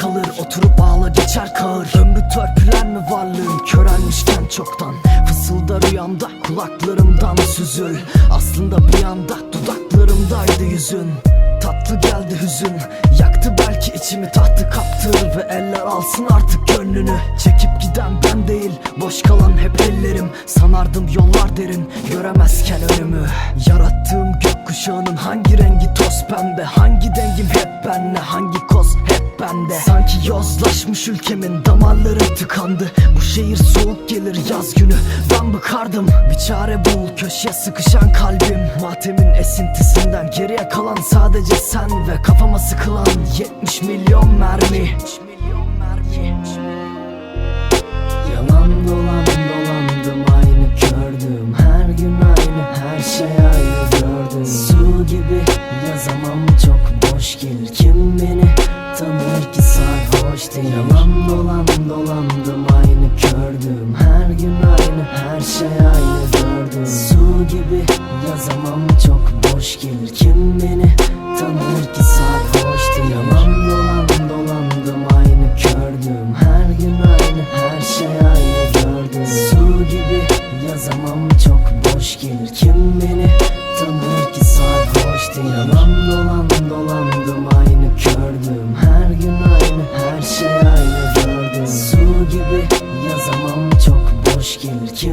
kalır Oturup ağla geçer kağır. Ömrü törpüler mi varlığın? Körelmişken çoktan. Fısılda rüyamda kulaklarımdan süzül. Aslında bir anda dudaklarımdaydı yüzün. Tatlı geldi hüzün. Yaktı belki içimi tahtı kaptır Ve eller alsın artık gönlünü. Çekip giden ben değil Boş kalan hep ellerim. Sanardım yollar derin Göremezken önümü Yarattığım gökkuşağının hangi rengi toz pembe yozlaşmış ülkemin damarları tıkandı. Bu şehir soğuk gelir yaz günü. Ben bıkardım. Bir çare bul. Köşeye sıkışan kalbim. Matemin esintisinden geriye kalan sadece sen Ve kafama sıkılan 70 milyon mermi dolan dolandım aynı kördüm. Her gün aynı her şey ayrı gördüm. Su gibi yazamam çok boş gelir. Kim beni tanır ki sarhoş değil? Yalan dolan dolandım aynı kördüm. Her gün aynı her şey ayrı gördüm. Su gibi yazamam çok boş gelir. Kim beni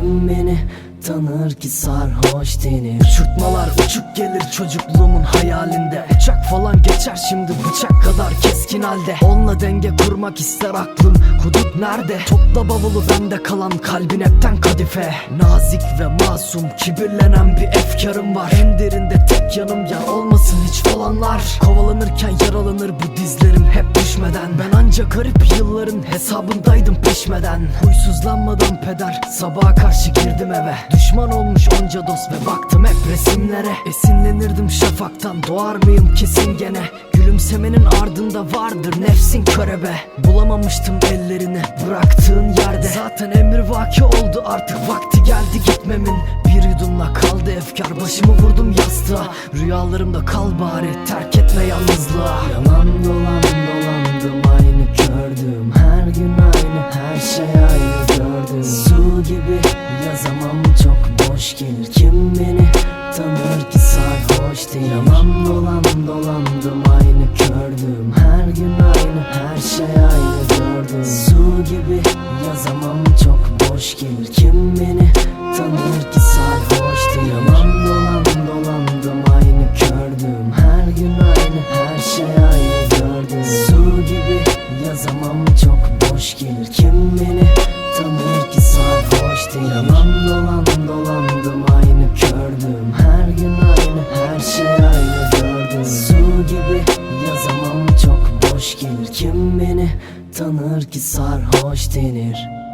Beni tanır ki sarhoş denir. Uçurtmalar uçup gelir çocukluğumun hayalinde. Uçak falan geçer şimdi bıçak kadar keskin halde. Onunla denge kurmak ister aklım Hudut nerede? Topla bavulu bende kalan kalbin hepten kadife. Nazik ve masum kibirlenen bir efkarım var. En derinde tek yanım yar olmasın hiç falanlar. Kovalanırken yaralanır bu dizlerim hep düşmeden. Ben ancak garip yılların hesabındaydım pişmeden Huysuzlanmadan peder sabaha karşı girdim eve. Düşman olmuş onca dost ve baktım hep resimlere. Esinlenirdim şafaktan doğar mıyım kesin gene? Gülümsemenin ardında vardır nefsin körebe. Bulamamıştım ellerini bıraktığın yerde. Zaten emir vaki oldu artık vakti geldi gitmemin. Bir yudumla kaldı efkar başımı vurdum yastığa. Rüyalarımda kal bari terk etme yalnızlığa. Yalan dolan dolandım aynı kördüm Her gün aynı her şey ayrı gördüm. Su gibi yazamam çok boş gelir. Kim beni tanır ki sarhoş değil? Yalan dolan dolandım aynı kördüm. Her gün aynı her şey ayrı gördüm. Su gibi yazamam çok boş gelir. Kim beni tanır ki sarhoş değil? Yalan değil Yalan dolan dolandım aynı kördüm. Her gün aynı her şey ayrı gördüm. Su gibi yazamam çok boş gelir. Kim beni tanır ki sarhoş denir